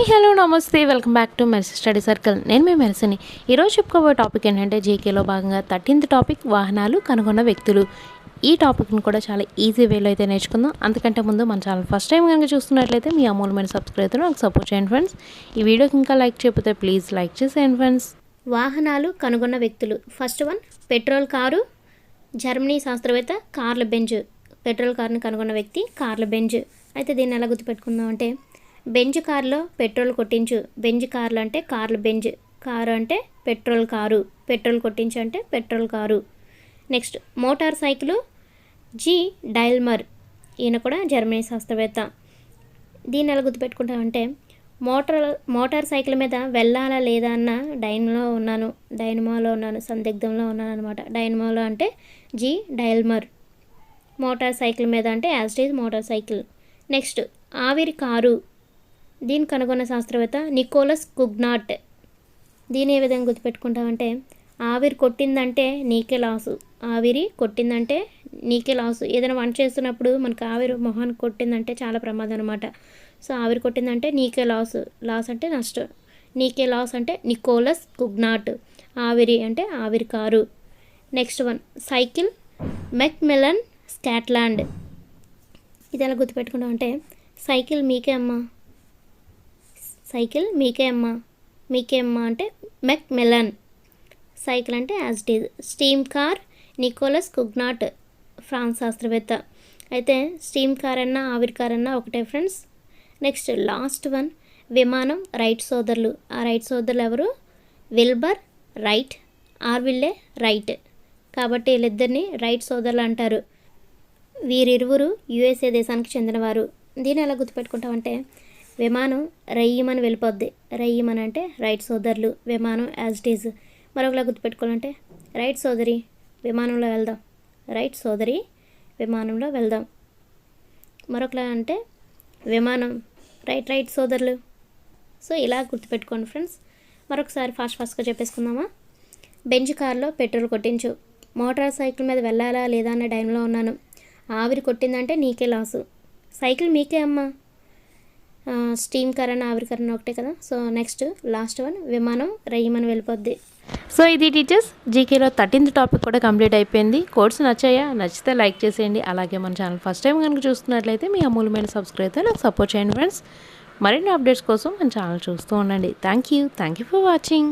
Hi hello నమస్తే. Welcome back to Merisi study circle. నేను మీ మెరిసిని. ఈరోజు చెప్పుకోబోయే టాపిక్ ఏంటంటే జేకేలో భాగంగా థర్టీన్త్ టాపిక్ వాహనాలు కనుగొన్న వ్యక్తులు. ఈ టాపిక్ని కూడా చాలా ఈజీ వేలో అయితే నేర్చుకుందాం. అంతకంటే ముందు మన ఛానల్ ఫస్ట్ టైం కనుక చూస్తున్నట్లయితే మీ అమూల్యమైన సబ్స్క్రైబ్ నాకు సపోర్ట్ చేయండి ఫ్రెండ్స్. ఈ వీడియోకి ఇంకా లైక్ చేయకపోతే ప్లీజ్ లైక్ చేసేయండి ఫ్రెండ్స్. వాహనాలు కనుగొన్న వ్యక్తులు. First one petrol car. Germany శాస్త్రవేత్త కార్ల బెంజ్. పెట్రోల్ కారుని కనుగొన్న వ్యక్తి కార్ల బెంజ్. అయితే దీన్ని ఎలా గుర్తుపెట్టుకుందాం అంటే బెంజ్ కార్లో పెట్రోల్ కొట్టించు. బెంజ్ కార్లు అంటే కార్లు. బెంజ్ కారు అంటే పెట్రోల్ కారు. పెట్రోల్ కొట్టించు అంటే petrol car. Next motorcycle G Daimler. ఈయన కూడా జర్మనీ శాస్త్రవేత్త. దీన్ని ఎలా గుర్తుపెట్టుకుంటామంటే మోటార్ మోటార్ సైకిల్ మీద వెళ్ళాలా లేదా అన్న డైనమో ఉన్నాను. డైనమోలో ఉన్నాను. సందిగ్ధంలో ఉన్నాను అనమాట డైనమోలో అంటే జీ డైల్మర్. మోటార్ సైకిల్ మీద అంటే as it is motorcycle. Next ఆవిరి కారు. దీన్ని కనుగొన్న శాస్త్రవేత్త నికోలస్ కుగ్నాట్. దీని ఏ విధంగా గుర్తుపెట్టుకుంటామంటే ఆవిరి కొట్టిందంటే నీకే లాసు. ఆవిరి కొట్టిందంటే నీకే లాసు. ఏదైనా వంట చేస్తున్నప్పుడు మనకు ఆవిరి మొహానికి కొట్టిందంటే చాలా ప్రమాదం అనమాట సో ఆవిరి కొట్టిందంటే నీకే లాస్. లాస్ అంటే నష్టం. నీకే లాస్ అంటే నికోలస్ కుగ్నాట్. ఆవిరి అంటే ఆవిరి car next one cycle Macmillan Scotland. ఇది ఎలా గుర్తుపెట్టుకుంటాం అంటే సైకిల్ మీకే అమ్మా. సైకిల్ మీకే అమ్మా. మీకే అమ్మా అంటే మెక్ మెలన్ సైకిల్ అంటే as it is steam car Nicolas Cugnot France శాస్త్రవేత్త. అయితే స్టీమ్ కార్ అన్నా ఆవిరి కార్ అన్నా ఒకటే ఫ్రెండ్స్ నెక్స్ట్ లాస్ట్ వన్ విమానం రైట్ సోదరులు. ఆ రైట్ సోదరులు ఎవరు? Wilbur Wright. Orville Wright. కాబట్టి వీళ్ళిద్దరిని రైట్ సోదరులు అంటారు. వీరిరువురు యుఎస్ఏ దేశానికి చెందినవారు. దీన్ని ఎలా గుర్తుపెట్టుకుంటామంటే విమానం రయ్యమని వెళ్ళిపోద్ది. రయ్యమని అంటే రైట్ సోదరులు విమానం యాజ్ ఇట్ ఈజ్ మరొకలా గుర్తుపెట్టుకోవాలంటే రైట్ సోదరి విమానంలో వెళ్దాం. రైట్ సోదరి విమానంలో వెళ్దాం. మరొకలా అంటే విమానం రైట్ రైట్ సోదరులు. సో ఇలా గుర్తుపెట్టుకోండి ఫ్రెండ్స్. మరొకసారి ఫాస్ట్ ఫాస్ట్గా చెప్పేసుకుందామా? బెంచ్ కార్లో పెట్రోల్ కొట్టించు. మోటార్ సైకిల్ మీద వెళ్ళాలా లేదా అనే టైంలో ఉన్నాను. ఆవిరి కొట్టిందంటే నీకే లాసు. సైకిల్ మీకే అమ్మా. స్టీమ్ కరణ ఆవిరికరణ ఒకటే కదా? సో నెక్స్ట్ లాస్ట్ వన్ విమానం రయ్యమని వెళ్ళిపోద్ది. సో ఇది టీచర్స్ జీకేలో థర్టీన్త్ టాపిక్ కూడా కంప్లీట్ అయిపోయింది. కోర్స్ నచ్చాయా? నచ్చితే లైక్ చేసేయండి. అలాగే మన ఛానల్ ఫస్ట్ టైం కనుక చూస్తున్నట్లయితే మీ అమూల్యమైన సబ్స్క్రైబ్ నాకు సపోర్ట్ చేయండి ఫ్రెండ్స్ మరిన్ని అప్డేట్స్ కోసం మన ఛానల్ చూస్తూ ఉండండి. Thank you thank you for watching